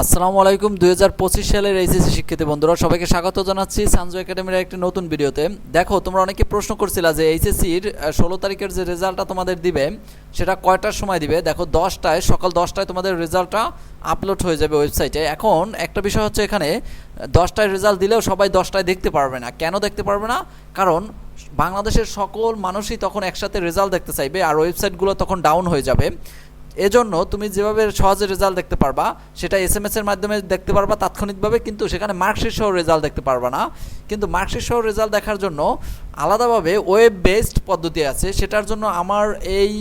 আসসালামু আলাইকুম। দুই হাজার পঁচিশ সালের এইচএসসি শিক্ষিত বন্ধুরা, সবাইকে স্বাগত জানাচ্ছি সানজু একাডেমির একটি নতুন ভিডিওতে। দেখো, তোমরা অনেকে প্রশ্ন করছিলা যে এইচএসসির ষোলো তারিখের যে রেজাল্টটা তোমাদের দিবে, সেটা কয়টার সময় দিবে? দেখো, দশটায়, সকাল দশটায় তোমাদের রেজাল্টটা আপলোড হয়ে যাবে ওয়েবসাইটে। এখন একটা বিষয় হচ্ছে এখানে, দশটায় রেজাল্ট দিলেও সবাই দশটায় দেখতে পারবে না। কেন দেখতে পারবে না? কারণ বাংলাদেশের সকল মানুষই তখন একসাথে রেজাল্ট দেখতে চাইবে, আর ওয়েবসাইটগুলো তখন ডাউন হয়ে যাবে। এজন্য তুমি যেভাবে সহজে রেজাল্ট দেখতে পারবা, সেটা এস এম এর মাধ্যমে দেখতে পারবা তাৎক্ষণিকভাবে, কিন্তু সেখানে মার্কশিট সহ রেজাল্ট দেখতে পারবা না। কিন্তু মার্কশিট সহ রেজাল্ট দেখার জন্য আলাদাভাবে ওয়েব বেসড পদ্ধতি আছে। সেটার জন্য আমার এই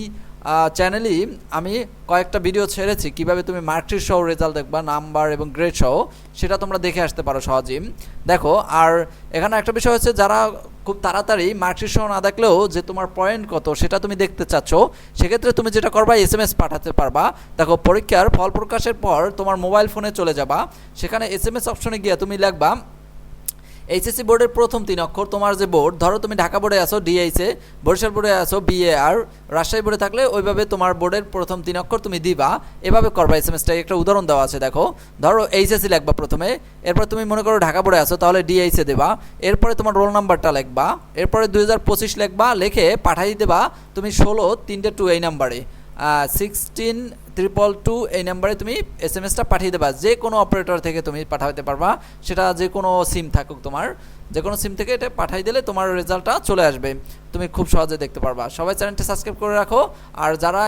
চ্যানেলই আমি কয়েকটা ভিডিও ছেড়েছি, কীভাবে তুমি মার্কশিট সহ রেজাল্ট দেখবা নাম্বার এবং গ্রেড সহ, সেটা তোমরা দেখে আসতে পারো সহজেই। দেখো, আর এখানে একটা বিষয় হচ্ছে, যারা খুব তাড়াতাড়ি মার্কশিট সহ না দেখলেও যে তোমার পয়েন্ট কত, সেটা তুমি দেখতে চাচ্ছ, সেক্ষেত্রে তুমি যেটা করবা এস এম এস পাঠাতে পারবা। দেখো, পরীক্ষার ফল প্রকাশের পর তোমার মোবাইল ফোনে চলে যাবা। সেখানে এস এম এস অপশনে গিয়ে তুমি লিখবা এইচএসসি বোর্ডের প্রথম তিন অক্ষর, তোমার যে বোর্ড ধরো তুমি ঢাকা বোর্ডে আসো ডিএইসে বরিশাল বোর্ডে আসো বিএ আর রাজশাহী বোর্ডে থাকলে ওইভাবে তোমার বোর্ডের প্রথম তিন অক্ষর তুমি দিবা। এভাবে করবা এস এম একটা উদাহরণ দেওয়া আছে, দেখো। ধরো এইচএসসি লিখবা প্রথমে, এরপর তুমি মনে করো ঢাকা বোর্ডে আসো তাহলে ডিএইসে দেবা। এরপরে তোমার রোল নাম্বারটা লিখবা। এরপরে দুই হাজার পঁচিশ লিখবা, লিখে পাঠাই দেবা, তুমি ষোলো, তিনটে টু এই নাম্বারে সিক্সটিন ট্রিপল টু এই নাম্বারে তুমি এস এম এসটা পাঠিয়ে দেবা। যে কোনো অপারেটর থেকে তুমি পাঠাতে পারবা। সেটা যে কোনো সিম থাকুক তোমার। যে কোনো সিম থেকে এটা পাঠাই দিলে তোমার রেজাল্টটা চলে আসবে। তুমি খুব সহজে দেখতে পারবা। সবাই চ্যানেলটি সাবস্ক্রাইব করে রাখো। আর যারা